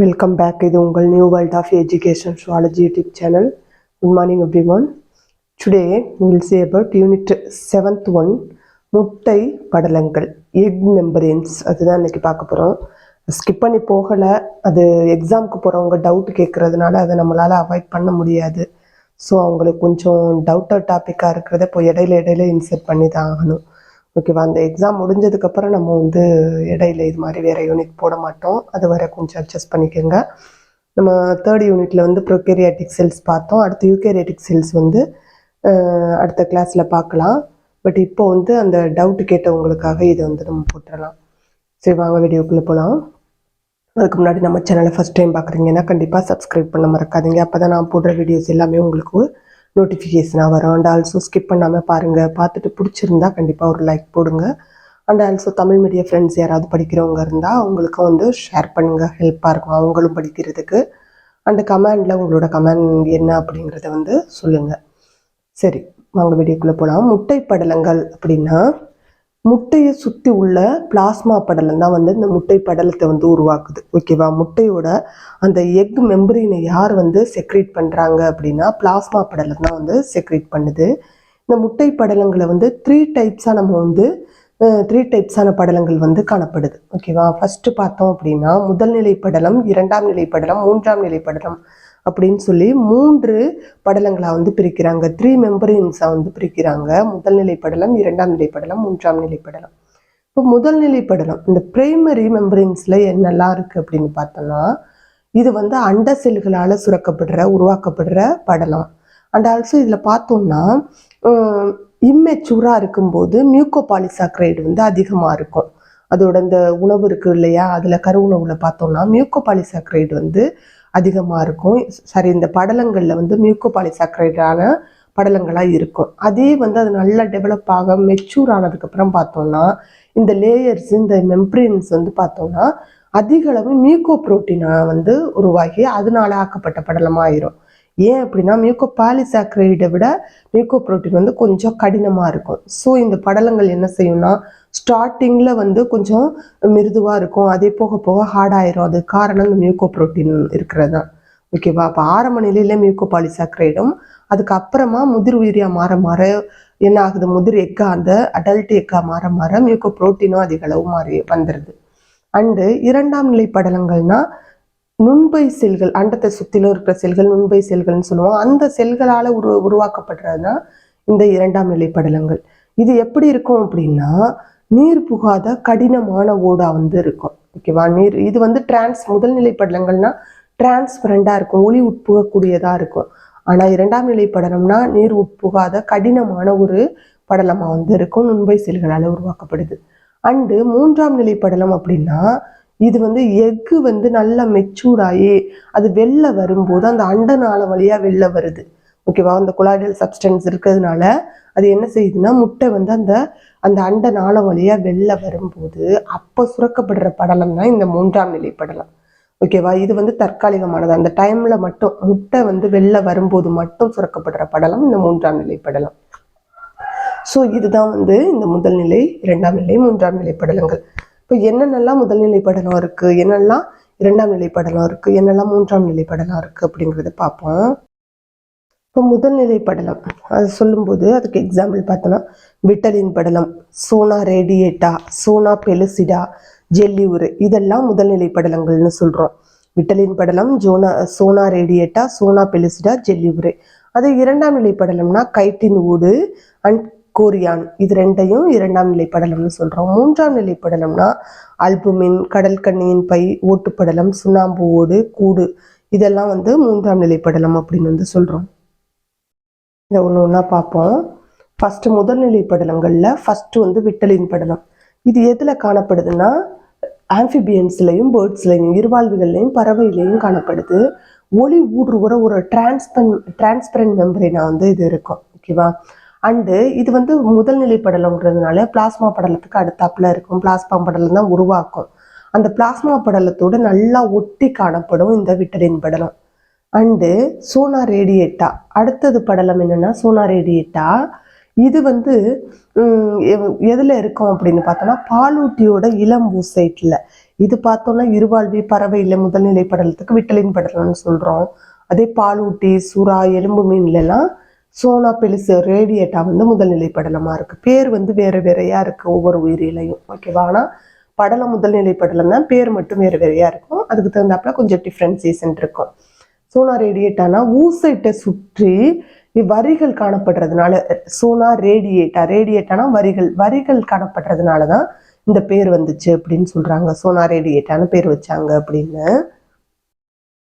Welcome back இது உங்கள் new world of education zoology YouTube channel good morning every one today will see about unit seventh one முட்டை படலங்கள். Egg membranes அதுதான் இன்றைக்கி பார்க்க போகிறோம் ஸ்கிப் பண்ணி போகலை. அது எக்ஸாமுக்கு போகிறவங்க டவுட் கேட்குறதுனால அதை நம்மளால் அவாய்ட் பண்ண முடியாது. ஸோ அவங்களுக்கு கொஞ்சம் டவுட்டர் டாப்பிக்காக இருக்கிறத இப்போ இடையில இடையில இன்சர்ட் பண்ணி தான் ஆகணும். ஓகேவா அந்த எக்ஸாம் முடிஞ்சதுக்கப்புறம் நம்ம வந்து இடையில இது மாதிரி வேறு யூனிட் போட மாட்டோம். அது வரை கொஞ்சம் அட்ஜஸ்ட் பண்ணிக்கோங்க. நம்ம தேர்ட் யூனிட்ல வந்து ப்ரொகேரியாட்டிக் செல்ஸ் பார்த்தோம். அடுத்து யூகேரியாட்டிக் செல்ஸ் வந்து அடுத்த கிளாஸில் பார்க்கலாம். பட் இப்போ வந்து அந்த டவுட் கேட்டவங்களுக்காக இதை வந்து நம்ம போட்டுடலாம். சரி வாங்க வீடியோக்குள்ளே போகலாம் அதுக்கு முன்னாடி நம்ம சேனலை ஃபஸ்ட் டைம் பார்க்குறீங்கன்னா கண்டிப்பாக சப்ஸ்கிரைப் பண்ண மறக்காதீங்க. அப்போ தான் நான் போடுற வீடியோஸ் எல்லாமே உங்களுக்கு நோட்டிஃபிகேஷனாக வரும். அண்ட் ஆல்சோ ஸ்கிப் பண்ணாமல் பாருங்கள் பார்த்துட்டு பிடிச்சிருந்தா கண்டிப்பாக ஒரு லைக் போடுங்க. And also Tamil medium friends யாராவது படிக்கிறவங்க இருந்தால் அவங்களுக்கும் வந்து ஷேர் பண்ணுங்கள் ஹெல்ப்பாக இருக்கும் அவங்களும் படிக்கிறதுக்கு. அண்ட் கமெண்டில் உங்களோட கமெண்ட் என்ன அப்படிங்கிறத வந்து சொல்லுங்கள் சரி வாங்க வீடியோக்குள்ளே போகலாம் முட்டை படலங்கள் அப்படின்னா முட்டையை சுற்றி உள்ள பிளாஸ்மா படலம் தான் வந்து இந்த முட்டை படலத்தை வந்து உருவாக்குது. ஓகேவா முட்டையோட அந்த எக் மெம்பரினை யார் வந்து செக்ரேட் பண்ணுறாங்க அப்படின்னா பிளாஸ்மா படலம் தான் வந்து செக்ரேட் பண்ணுது. இந்த முட்டை படலங்களை வந்து த்ரீ டைப்ஸாக நம்ம வந்து த்ரீ டைப்ஸான படலங்கள் வந்து காணப்படுது. ஓகேவா ஃபஸ்ட்டு பார்த்தோம் அப்படின்னா முதல் நிலை படலம் இரண்டாம் நிலை படலம் மூன்றாம் நிலை படலம் அப்படின்னு சொல்லி மூன்று படலங்களாக வந்து பிரிக்கிறாங்க. த்ரீ மெம்பரின்ஸாக வந்து பிரிக்கிறாங்க. முதல் நிலை படலம் இரண்டாம் நிலை படலம் மூன்றாம் நிலை படலம். இப்போ முதல் நிலை படலம் இந்த பிரைமரி மெம்பரின்ஸில் என்னெல்லாம் இருக்குது அப்படின்னு பார்த்தோம்னா இது வந்து அண்ட செல்களால் சுரக்கப்படுற உருவாக்கப்படுற படலம். அண்ட் ஆல்சோ இதில் பார்த்தோம்னா இம்மெச்சூராக இருக்கும்போது மியூக்கோபாலிசாக்ரைடு வந்து அதிகமாக இருக்கும். அதோட இந்த உணவு இருக்கு இல்லையா? அதில் கரு உணவில் பார்த்தோம்னா மியூக்கோபாலிசாக்ரைடு வந்து அதிகமாக இருக்கும். சரி இந்த படலங்களில் வந்து மியூக்கோபாலிசாக்ரைடான படலங்களாக இருக்கும். அதே வந்து அது நல்லா டெவலப் ஆக மெச்சூர் ஆனதுக்கப்புறம் பார்த்தோம்னா இந்த லேயர்ஸ் இந்த மெம்ப்ரின்ஸ் வந்து பார்த்தோம்னா அதிக அளவு மியூக்கோ புரோட்டீனை வந்து உருவாகி அதனால ஆக்கப்பட்ட படலமாக ஆயிரும் ஏன் அப்படின்னா மியூக்கோ பாலிசாக்ரைடை விட மியூக்கோ புரோட்டீன் வந்து கொஞ்சம் கடினமாக இருக்கும். ஸோ இந்த படலங்கள் என்ன செய்யும்னா ஸ்டார்டிங்கில் வந்து கொஞ்சம் மிருதுவாக இருக்கும். அதே போக போக ஹார்டாயிரும் அது காரணம் இந்த மியூக்கோ புரோட்டீன் இருக்கிறது தான் ஓகேவா அப்போ ஆரம்ப நிலையில மியூக்கோ பாலிசாக்ரைடும் அதுக்கப்புறமா முதிர் உயிரியாக மாற மாற என்ன ஆகுது? முதிர் எக்கா அந்த அடல்ட் எக்கா மாற மாற மியூக்கோ புரோட்டீனும் அதிக அளவு மாறி வந்துடுது அண்டு இரண்டாம் நிலை படலங்கள்னா நுண்பை செல்கள் அண்டத்தை சுற்றிலும் இருக்கிற செல்கள் நுண்பை செல்கள்னு சொல்லுவோம். அந்த செல்களால் உரு உருவாக்கப்படுறது தான் இந்த இரண்டாம் நிலை படலங்கள். இது எப்படி இருக்கும் அப்படின்னா நீர் புகாத கடினமான ஓடா வந்து இருக்கும். ஓகேவா நீர் இது வந்து டிரான்ஸ் முதல் நிலை படலங்கள்னா டிரான்ஸ்பரண்டாக இருக்கும் ஒளி உட்புகக்கூடியதாக இருக்கும். ஆனால் இரண்டாம் நிலை படலம்னா நீர் உட்புகாத கடினமான ஒரு படலமாக வந்து இருக்கும். நுண்பை செல்களால் உருவாக்கப்படுது. அண்டு மூன்றாம் நிலை படலம் அப்படின்னா இது வந்து எக்கு வந்து நல்லா மெச்சூர் ஆகி அது வெளில வரும்போது அந்த அண்ட நாள வழியா வெளில வருது. ஓகேவா? அந்த குலாய்டல் சப்ஸ்டன்ஸ் இருக்கிறதுனால அது என்ன செய்யுதுன்னா முட்டை வந்து அந்த அந்த அண்ட நாளம் வழியாக வெளில வரும்போது அப்போ சுரக்கப்படுற படலம் தான் இந்த மூன்றாம் நிலை படலம். ஓகேவா? இது வந்து தற்காலிகமானது. அந்த டைமில் மட்டும் முட்டை வந்து வெளில வரும்போது மட்டும் சுரக்கப்படுற படலம் இந்த மூன்றாம் நிலை படலம். ஸோ இதுதான் வந்து இந்த முதல் நிலை இரண்டாம் நிலை மூன்றாம் நிலை படலங்கள். இப்போ என்னென்னலாம் முதல் நிலை படலம் இருக்குது என்னெல்லாம் இரண்டாம் நிலை படலம் இருக்குது என்னெல்லாம் மூன்றாம் நிலை படலம் இருக்குது அப்படிங்கிறத பார்ப்போம். இப்போ முதல்நிலை படலம் அது சொல்லும்போது அதுக்கு எக்ஸாம்பிள் பார்த்தோன்னா விட்டலின் படலம் zona radiata zona pellucida jelly உரு இதெல்லாம் முதல்நிலை படலங்கள்னு சொல்கிறோம் விட்டலின் படலம் zona zona radiata zona pellucida jelly உரு. அது இரண்டாம் நிலை படலம்னா கைட்டின் ஊடு அண்ட் கோரியான் இது ரெண்டையும் இரண்டாம் நிலை படலம்னு சொல்கிறோம் மூன்றாம் நிலை படலம்னா அல்புமின் கடல்கண்ணியின் பை ஓட்டுப்படலம் சுண்ணாம்பு ஓடு கூடு இதெல்லாம் வந்து மூன்றாம் நிலை படலம் அப்படின்னு வந்து சொல்கிறோம் இதை ஒன்று ஒன்றா பார்ப்போம். ஃபஸ்ட்டு முதல்நிலை படலங்களில் ஃபஸ்ட்டு வந்து விட்டலின் படலம். இது எதில் காணப்படுதுன்னா ஆம்ஃபிபியன்ஸ்லையும் பேர்ட்ஸ்லையும் இருவாழ்வுகள்லையும் பறவையிலையும் காணப்படுது. ஒளி ஊடுருவுற ஒரு டிரான்ஸ்பன் டிரான்ஸ்பரண்ட் மெம்பரினா வந்து இது இருக்கும். ஓகேவா அண்டு இது வந்து முதல்நிலை படலங்கிறதுனால பிளாஸ்மா படலத்துக்கு அடுத்தாப்புல இருக்கும். பிளாஸ்மா படலம் தான் உருவாக்கும். அந்த பிளாஸ்மா படலத்தோட நல்லா ஒட்டி காணப்படும் இந்த விட்டலின் படலம். And zona radiata. அடுத்தது படலம் என்னென்னா சோனா ரேடியேட்டா. இது வந்து எதில் இருக்கும் அப்படின்னு பார்த்தோன்னா பாலூட்டியோட இளம் ஊசைட்டில் இது பார்த்தோன்னா இருவாழ்வி பறவை இல்லை முதல்நிலை படலத்துக்கு விட்டலின் படலம்னு சொல்கிறோம் அதே பாலூட்டி சுறா எலும்பு மீன்லலாம் சோனா பெலிசு ரேடியேட்டா வந்து முதல்நிலை படலமாக இருக்குது பேர் வந்து வேறு வேறையாக இருக்குது ஒவ்வொரு உயிரிலையும். ஓகேவா? ஆனால் படலம் முதல்நிலை படலம் தான் பேர் மட்டும் வேறு வேறையாக இருக்கும். அதுக்கு தகுந்தாப்புல கொஞ்சம் டிஃப்ரென்சியேஷன் இருக்கும். சோனா ரேடியேட்டானா ஊசைட்டை சுற்றி வரிகள் காணப்படுறதுனால சோனா ரேடியேட்டா ரேடியேட்டானா வரிகள் வரிகள் காணப்படுறதுனால தான் இந்த பேர் வந்துச்சு அப்படின்னு சொல்கிறாங்க சோனா ரேடியேட்டான்னு பேர் வச்சாங்க அப்படின்னு.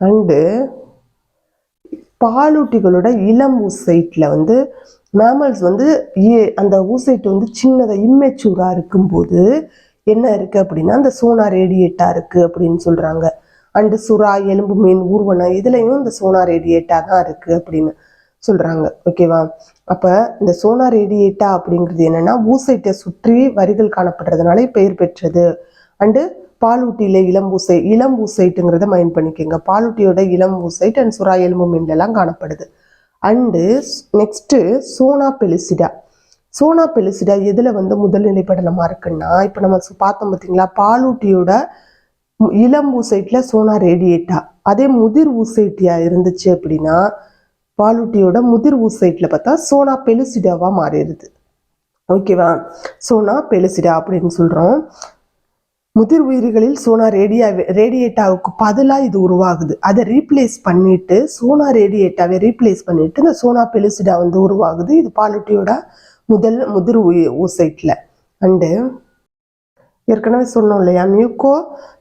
அண்டு பாலூட்டிகளோட இளம் ஊசைட்டில் வந்து மேமல்ஸ் வந்து ஏ- அந்த ஊசைட் வந்து சின்னதாக இம்மெச்சூராக இருக்கும்போது என்ன இருக்குது அப்படின்னா அந்த சோனா ரேடியேட்டாக இருக்குது அப்படின்னு சொல்கிறாங்க அண்டு சுறா எலும்பு மீன் ஊர்வனம் இதுலேயும் இந்த சோனா ரேடியேட்டா தான் இருக்குது அப்படின்னு சொல்கிறாங்க ஓகேவா அப்போ இந்த சோனா ரேடியேட்டா அப்படிங்கிறது என்னென்னா ஊசைட்டை சுற்றி வரிகள் காணப்படுறதுனால பெயர் பெற்றது. அண்டு பாலூட்டியில் இளம் ஊசை இளம் ஊசைட்டுங்கிறத மைண்ட் பண்ணிக்கோங்க பாலூட்டியோட இளம் ஊசைட் அண்ட் சுறா எலும்பு மீன்ல எல்லாம் காணப்படுது. And next zona pellucida. Zona pellucida எதில் வந்து முதல்நிலை படலமா இருக்குன்னா இப்போ நம்ம பார்த்தோம் பார்த்தீங்களா பாலூட்டியோட இளம் ஊசைட்ல சோனா ரேடியேட்டா. அதே முதிர் ஊசைட்டியா இருந்துச்சு அப்படின்னா பாலூட்டியோட முதிர் ஊசைட்ல பார்த்தா சோனா பெலிசிடாவா மாறிடுது. ஓகேவா சோனா பெலுசிடா அப்படின்னு சொல்றோம். முதிர் உயிரிகளில் சோனா ரேடியா ரேடியேட்டாவுக்கு பதிலாக இது உருவாகுது. அதை ரீப்ளேஸ் பண்ணிட்டு சோனா ரேடியேட்டாவை ரீப்ளேஸ் பண்ணிட்டு இந்த சோனா பெலுசிடா வந்து உருவாகுது. இது பாலூட்டியோட முதல் முதிர் ஊசைட்ல அண்டு ஏற்கனவே சொன்னோம் இல்லையா? மியூக்கோ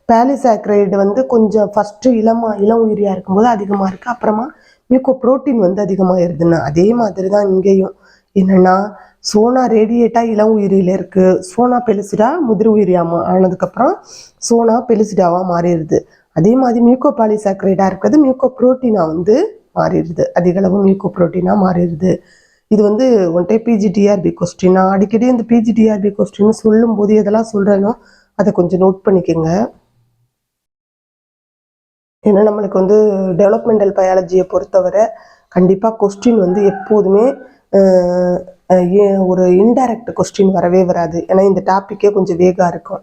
பேலிசாக்ரைடு வந்து கொஞ்சம் ஃபஸ்ட்டு இளமா இளம் உயிரியாக இருக்கும்போது அதிகமாக இருக்குது அப்புறமா மியூக்கோ புரோட்டீன் வந்து அதிகமாயிருதுன்னு அதே மாதிரி தான் இங்கேயும். என்னென்னா சோனா ரேடியேட்டாக இளம் உயிரியில் இருக்குது சோனா பெலிசிடா முதிர் உயிரியா மா- ஆனதுக்கப்புறம் சோனா பெலிசிடாவாக மாறிடுது. அதே மாதிரி மியூக்கோ பாலிசாக்ரைடாக இருக்கிறது மியூக்கோ ப்ரோட்டீனாக வந்து மாறிடுது. அதிகளவு மியூக்கோ ப்ரோட்டீனாக மாறிடுது. இது வந்து ஒன்டே பிஜிடிஆர்பி கொஸ்டின் நான் அடிக்கடி இந்த பிஜிடிஆர்பி கொஸ்டின் சொல்லும் போது எதெல்லாம் சொல்கிறேனோ அதை கொஞ்சம் நோட் பண்ணிக்கோங்க. ஏன்னா நம்மளுக்கு வந்து டெவலப்மெண்டல் பயாலஜியை பொறுத்தவரை கண்டிப்பாக கொஸ்டின் வந்து எப்போதுமே ஒரு இன்டைரக்ட் கொஸ்டின் வரவே வராது. ஏன்னா இந்த டாப்பிக்கே கொஞ்சம் வேகாக இருக்கும்.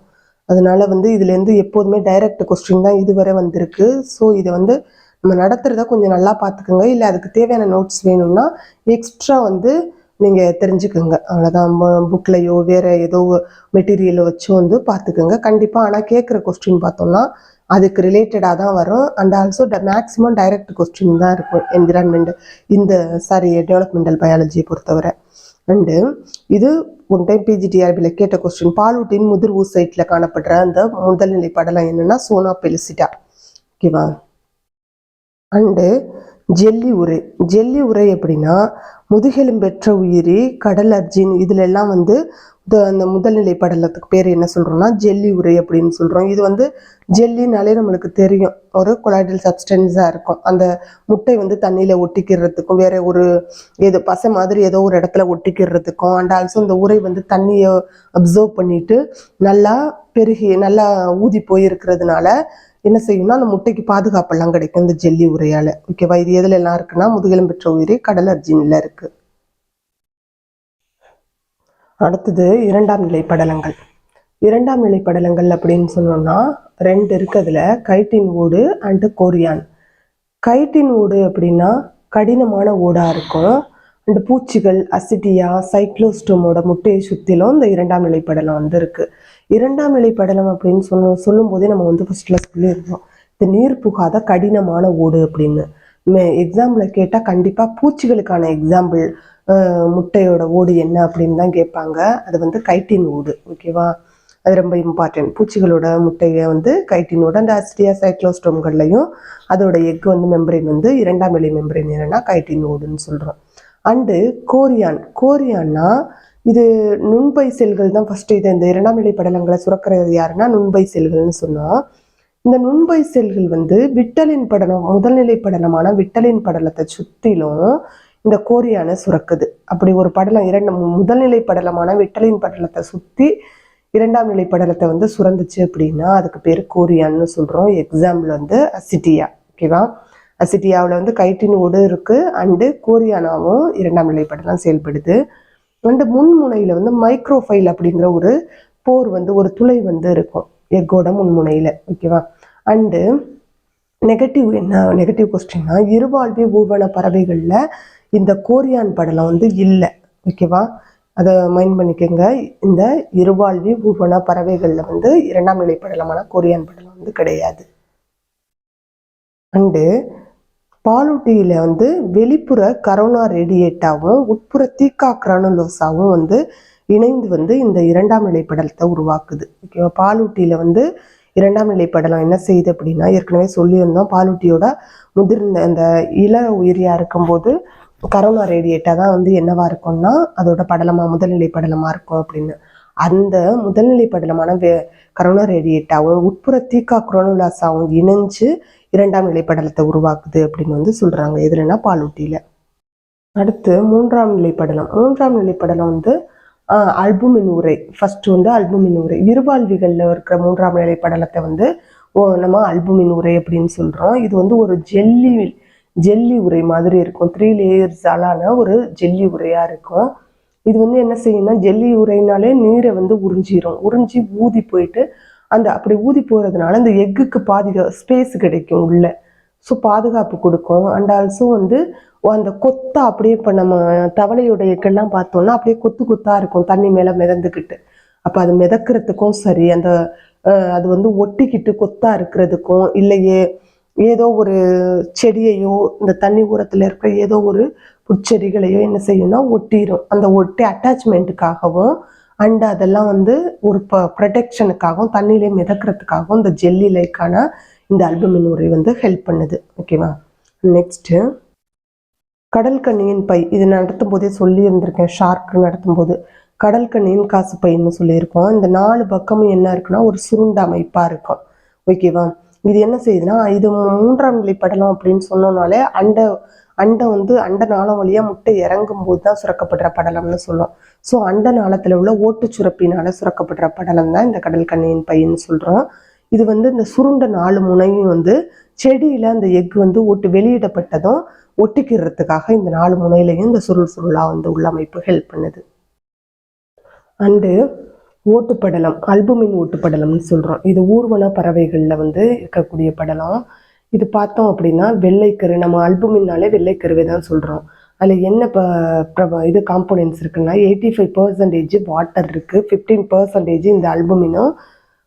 அதனால் வந்து இதுலேருந்து எப்போதுமே டைரக்ட் கொஸ்டின் தான் இதுவரை வந்திருக்கு. ஸோ இதை வந்து நம்ம நடத்துறத கொஞ்சம் நல்லா பார்த்துக்கோங்க இல்லை அதுக்கு தேவையான நோட்ஸ் வேணும்னா எக்ஸ்ட்ரா வந்து நீங்கள் தெரிஞ்சுக்கோங்க. அவ்வளோதான் புக்லையோ வேறு ஏதோ மெட்டீரியலை வச்சோ வந்து பார்த்துக்கோங்க கண்டிப்பாக ஆனால் கேட்குற கொஸ்டின் பார்த்தோம்னா அதுக்கு ரிலேட்டடாக தான் வரும். And also maximum direct question தான் இருக்கும். என்விரான்மெண்ட் இந்த சாரி டெவலப்மெண்டல் பயாலஜியை பொறுத்தவரை. அண்டு இது ஒன் டைம் பிஜிடிஆர்பியில் கேட்ட கொஸ்டின் பாலூட்டின் முதிர் ஊசைட்டில் காணப்படுற அந்த முதல்நிலை படலம் என்னென்னா சோனா பெலிசிட்டா ஓகேவா அண்டு ஜெல்லி உரை. ஜெல்லி உரை எப்படின்னா முதுகெலும்பெற்ற உயிரி கடல் அர்ஜின் இதுல எல்லாம் வந்து அந்த முதல்நிலை படலத்துக்கு பேர் என்ன சொல்றோம்னா ஜெல்லி உரை அப்படின்னு சொல்றோம். இது வந்து ஜெல்லினாலே நம்மளுக்கு தெரியும். ஒரு கொலாய்டல் சப்ஸ்டன்ஸாக இருக்கும். அந்த முட்டை வந்து தண்ணியில ஒட்டிக்கிறதுக்கும் வேற ஒரு ஏதோ பசை மாதிரி ஏதோ ஒரு இடத்துல ஒட்டிக்கிறதுக்கும் அண்ட் ஆல்சோ இந்த உரை வந்து தண்ணியை அப்சர்வ் பண்ணிட்டு நல்லா பெருகி நல்லா ஊதி போயிருக்கிறதுனால என்ன செய்யும்னா அந்த முட்டைக்கு பாதுகாப்பெல்லாம் கிடைக்கும் இந்த ஜெல்லி உரையால. ஓகேவா இது எதுல எல்லாம் இருக்குன்னா முதுகெலும் பெற்ற உயிரி கடல் அர்ஜின்ல இருக்கு. அடுத்தது இரண்டாம் நிலை படலங்கள் இரண்டாம் நிலை படலங்கள் அப்படின்னு சொன்னோம்னா ரெண்டு இருக்கு அதுல. கைட்டின் ஓடு அண்டு கோரியான். கைட்டின் ஓடு அப்படின்னா கடினமான ஓடா இருக்கும். அண்டு பூச்சிகள் அசிட்டியா சைக்ளோஸ்டோமோட முட்டையை சுற்றிலும் இந்த இரண்டாம் நிலை படலம் வந்து இருக்கு. இரண்டாம் நிலை படலம் அப்படின்னு சொன்ன சொல்லும் போதே நம்ம வந்து ஃபர்ஸ்ட்ல சொல்லியிருந்தோம் இந்த நீர் புகாத கடினமான ஓடு அப்படின்னு. எக்ஸாம்பிளை கேட்டால் கண்டிப்பாக பூச்சிகளுக்கான எக்ஸாம்பிள் முட்டையோட ஓடு என்ன அப்படின்னு தான் கேட்பாங்க. அது வந்து கைட்டின் ஓடு ஓகேவா அது ரொம்ப இம்பார்ட்டன்ட் பூச்சிகளோட முட்டையை வந்து கைட்டினோட அந்த அஸ்டியா சைக்ளோஸ்டோம்கள்லையும் அதோட எக் வந்து மெம்பரேன் வந்து இரண்டாம் நிலை மெம்பரேன் என்னன்னா கைட்டின் ஓடுன்னு சொல்கிறோம் அண்டு கோரியான் கோரியான்னா இது நுண்பை செல்கள் தான் ஃபர்ஸ்ட் இது இந்த இரண்டாம் நிலை படலங்களை சுரக்கிறது யாருன்னா நுண்பை செல்கள்னு சொன்னால் இந்த நுண்பை செல்கள் வந்து விட்டலின் படலம் முதல்நிலை படலமான விட்டலின் படலத்தை சுற்றிலும் இந்த கோரியானை சுரக்குது. அப்படி ஒரு படலம் இரண்டு முதல்நிலை படலமான விட்டலின் படலத்தை சுற்றி இரண்டாம் நிலை படலத்தை வந்து சுரந்துச்சு அப்படின்னா அதுக்கு பேர் கோரியான்னு சொல்கிறோம் எக்ஸாம்பிள் வந்து அசிட்டியா ஓகேவா? அசிட்டியாவில் வந்து கைட்டின் ஓடு இருக்குது அண்டு கோரியானாவும் இரண்டாம் நிலை படலம் செயல்படுது. அண்டு முன்முனையில் வந்து மைக்ரோஃபைல் அப்படிங்கிற ஒரு போர் வந்து ஒரு துளை வந்து இருக்கும். எக்கோட முன்முனையில் ஓகேவா அண்டு நெகட்டிவ் என்ன நெகட்டிவ் கொஸ்டின்னா இருவாழ்வி ஊர்வன பறவைகளில் இந்த கோரியான் படலம் வந்து இல்லை ஓகேவா அதை மைண்ட் பண்ணிக்கோங்க. இந்த இருவாழ்வி ஊர்வன பறவைகளில் வந்து இரண்டாம் நிலை படலமான கோரியான் படலம் வந்து கிடையாது. அண்டு பாலூட்டியில் வந்து வெளிப்புற கரோனா ரேடியேட்டாவும் உட்புற தீக்கா கிரானுலோஸாவும் வந்து இணைந்து வந்து இந்த இரண்டாம் நிலை படலத்தை உருவாக்குது. ஓகேவா? பாலூட்டியில் வந்து இரண்டாம் நிலை படலம் என்ன செய்யுது அப்படின்னா ஏற்கனவே சொல்லியிருந்தோம் பாலூட்டியோட முதிர்ந்த அந்த இள உயிரியாக இருக்கும்போது கரோனா ரேடியேட்டாக தான் வந்து என்னவாக இருக்கும்னா அதோட படலமாக முதல்நிலை படலமாக இருக்கும் அப்படின்னு. அந்த முதல்நிலை படலமான வே கரோனா ரேடியேட்டாகவும் உட்புற தீக்கா குரோனோலாஸாகவும் இணைஞ்சு இரண்டாம் நிலை படலத்தை உருவாக்குது அப்படின்னு வந்து சொல்றாங்க. எதுலன்னா பாலூட்டியில? அடுத்து மூன்றாம் நிலை படலம். மூன்றாம் நிலை படலம் வந்து அல்புமின் உரை ஃபர்ஸ்ட் வந்து அல்புமின் உரை இருவாழ்விகளில் இருக்கிற மூன்றாம் நிலை படலத்தை வந்து ஓ, நம்ம அல்புமின் உரை அப்படின்னு சொல்றோம். இது வந்து ஒரு ஜெல்லி ஜெல்லி உரை மாதிரி இருக்கும். த்ரீ லேயர்ஸாலான ஒரு ஜெல்லி உரையா இருக்கும். இது வந்து என்ன செய்யும்னா ஜெல்லி உரைனாலே நீரை வந்து உறிஞ்சிரும். உறிஞ்சி ஊதி போயிட்டு அந்த அப்படி ஊதி போகிறதுனால அந்த எக்குக்கு பாதிக ஸ்பேஸ் கிடைக்கும் உள்ள. ஸோ பாதுகாப்பு கொடுக்கும். அண்ட் ஆல்சோ வந்து அந்த கொத்தா அப்படியே இப்போ நம்ம தவளையோட எக்கெல்லாம் பார்த்தோம்னா அப்படியே கொத்து கொத்தாக இருக்கும் தண்ணி மேலே மிதந்துக்கிட்டு அப்போ அது மிதக்கிறதுக்கும் சரி அந்த அது வந்து ஒட்டிக்கிட்டு கொத்தா இருக்கிறதுக்கும் இல்லையே ஏதோ ஒரு செடியையோ இந்த தண்ணி ஊரத்தில் இருக்கிற ஏதோ ஒரு புற்செடிகளையோ என்ன செய்யும்னா ஒட்டிரும். அந்த ஒட்டி அட்டாச்மெண்ட்டுக்காகவும் அண்ட் அதெல்லாம் வந்து ஒரு ப்ரொடெக்ஷனுக்காகவும் தண்ணியிலே மிதக்கிறதுக்காகவும் இந்த ஜெல்லி லைக்கான இந்த அல்புமின் உரை வந்து ஹெல்ப் பண்ணுது. ஓகேவா நெக்ஸ்ட்டு கடல் கண்ணியின் பை இது நடத்தும் போதே சொல்லியிருந்திருக்கேன் ஷார்க் நடத்தும் போது. கடல் கண்ணியின் காசு பைன்னு சொல்லியிருக்கோம். இந்த நாலு பக்கமும் என்ன இருக்குன்னா ஒரு சுருண்ட அமைப்பா இருக்கும். ஓகேவா இது என்ன செய்யுதுன்னா இது மூன்றாம் நிலை படலம் அப்படின்னு சொன்னோம்னாலே அண்ட அண்டை வந்து அண்ட நாளம் வழியா முட்டை இறங்கும் போது தான் சுரக்கப்படுற படலம்னு சொல்லுவோம். ஸோ அண்ட நாளத்துல உள்ள ஓட்டுச் சுரப்பினால சுரக்கப்படுற படலம் தான் இந்த கடல் கண்ணியின் பையன்னு சொல்கிறோம் இது வந்து இந்த சுருண்ட நாலு முனையும் வந்து செடியில அந்த எக் வந்து ஒட்டு வெளியிடப்பட்டதும் ஒட்டிக்கிறதுக்காக இந்த நாலு முனையிலையும் இந்த சுருள் சுருளாக வந்து உள்ளமைப்பு ஹெல்ப் பண்ணுது. அண்டு ஓட்டுப்படலம் அல்புமின் ஓட்டுப்படலம்னு சொல்கிறோம் இது ஊர்வன பறவைகளில் வந்து இருக்கக்கூடிய படலம். இது பார்த்தோம் அப்படின்னா வெள்ளைக்கரு நம்ம அல்புமின்னாலே வெள்ளைக்கருவை தான் சொல்கிறோம் அதில் என்ன ப பிரப இது காம்போனன்ட்ஸ் இருக்குன்னா எயிட்டி ஃபைவ் பர்சன்டேஜ் வாட்டர் இருக்குது ஃபிஃப்டீன் பர்சன்டேஜ் இந்த அல்புமினும்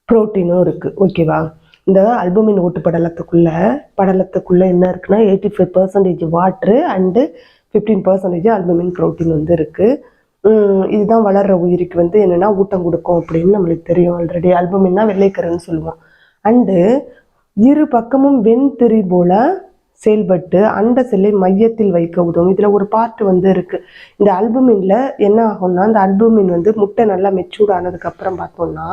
ப்ரோட்டீனும் இருக்குது ஓகேவா இந்த அல்புமின் ஓட்டு படலத்துக்குள்ளே படலத்துக்குள்ளே என்ன இருக்குன்னா eighty five percentage water and fifteen percentage albumin protein வந்து இருக்குது இதுதான் வளர்கிற உயிருக்கு வந்து என்னென்னா ஊட்டம் கொடுக்கும் அப்படின்னு நம்மளுக்கு தெரியும் ஆல்ரெடி அல்புமின்னா வெள்ளைக்கருன்னு சொல்லுவோம். அண்டு இரு பக்கமும் வெண்திரி போல செயல்பட்டு அண்ட செல்லை மையத்தில் வைக்க உதவும். இதில் ஒரு பார்ட் வந்து இருக்குது இந்த அல்புமின்ல என்ன ஆகும்னா இந்த அல்புமின் வந்து முட்டை நல்லா மெச்சூர் ஆனதுக்கப்புறம் பார்த்தோம்னா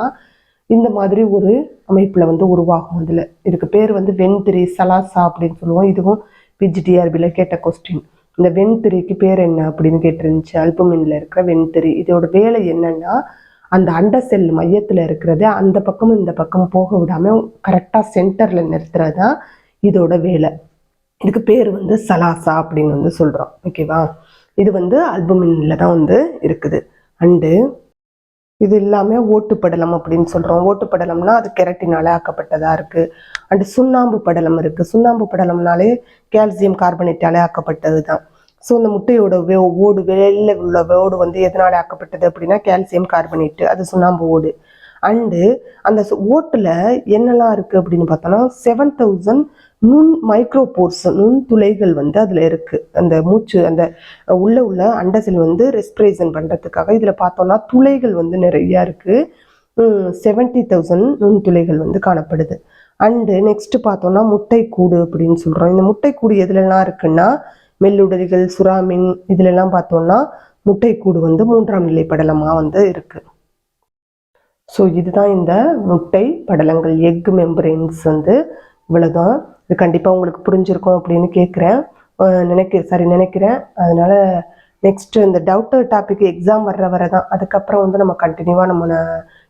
இந்த மாதிரி ஒரு அமைப்பில் வந்து உருவாகும் அதில் இதுக்கு பேர் வந்து வெண்திரி சலாசா அப்படின்னு சொல்லுவோம். இதுவும் பிஜிடிஆர்பியில் கேட்ட கொஸ்டின் இந்த வெண்திரிக்கு பேர் என்ன அப்படின்னு கேட்டிருந்துச்சு. அல்புமின்ல இருக்கிற வெண்திரி இதோட வேலை என்னன்னா அந்த அண்ட செல் மையத்தில் இருக்கிறது அந்த பக்கமும் இந்த பக்கம் போக விடாமல் கரெக்டாக சென்டரில் நிறுத்துறது தான் இதோட வேலை. இதுக்கு பேர் வந்து சலாசா அப்படின்னு வந்து சொல்கிறோம் ஓகேவா இது வந்து அல்புமின்ல தான் வந்து இருக்குது. அண்டு இது எல்லாமே ஓட்டுப்படலம் அப்படின்னு சொல்கிறோம் ஓட்டுப்படலம்னா அது கெரட்டினால ஆக்கப்பட்டதாக இருக்குது அண்டு சுண்ணாம்பு படலம் இருக்குது சுண்ணாம்பு படலம்னாலே கால்சியம் கார்பனேட்டாலே ஆக்கப்பட்டது தான் ஸோ இந்த முட்டையோட வே ஓடு வெளியில் உள்ள ஓடு வந்து எதனால் ஆக்கப்பட்டது அப்படின்னா கால்சியம் கார்பனேட்டு அது சுண்ணாம்பு ஓடு. அண்டு அந்த ஓட்டில் என்னெல்லாம் இருக்குது அப்படின்னு பார்த்தோம்னா செவன் தௌசண்ட் நுண் மைக்ரோபோர்ஸ் நுண் துளைகள் வந்து அதில் இருக்கு. அந்த மூச்சு அந்த உள்ள உள்ள அண்டசில் வந்து ரெஸ்பிரேஷன் பண்ணுறதுக்காக இதில் பார்த்தோன்னா துளைகள் வந்து நிறையா இருக்குது செவன்டி தௌசண்ட் நுண்துளைகள் வந்து காணப்படுது. அண்டு நெக்ஸ்ட்டு பார்த்தோன்னா முட்டைக்கூடு அப்படின்னு சொல்கிறோம் இந்த முட்டைக்கூடு எதுலலாம் இருக்குன்னா மெல்லுடலிகள் சுறாமீன் இதுலலாம் பார்த்தோம்னா முட்டைக்கூடு வந்து மூன்றாம் நிலை படலமாக வந்து இருக்குது ஸோ இதுதான் இந்த முட்டை படலங்கள் எக் மெம்பரைன்ஸ் வந்து இவ்வளோதான் இது கண்டிப்பாக உங்களுக்கு புரிஞ்சிருக்கும் அப்படின்னு கேட்குறேன் நினைக்க சரி நினைக்கிறேன். அதனால் நெக்ஸ்ட்டு இந்த டவுட்டர் டாபிக் எக்ஸாம் வர்ற வர தான் அதுக்கப்புறம் வந்து நம்ம கண்டினியூவாக நம்ம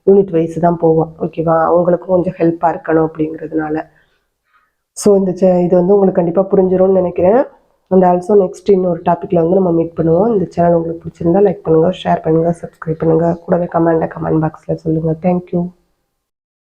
யூனிட் வைஸ் தான் போவோம். ஓகேவா அவங்களுக்கும் கொஞ்சம் ஹெல்ப்பாக இருக்கணும் அப்படிங்கிறதுனால. ஸோ இந்த சே- இது வந்து உங்களுக்கு கண்டிப்பாக புரிஞ்சிடும்னு நினைக்கிறேன். அண்ட் ஆல்சோ நெக்ஸ்ட் இன்னொரு டாப்பிக்கில் வந்து நம்ம மீட் பண்ணுவோம். இந்த சேனல் உங்களுக்கு பிடிச்சிருந்தா லைக் பண்ணுங்கள் ஷேர் பண்ணுங்கள் சப்ஸ்கிரைப் பண்ணுங்கள் கூடவே கமெண்ட்டை கமெண்ட் பாக்ஸில் சொல்லுங்கள் தேங்க்யூ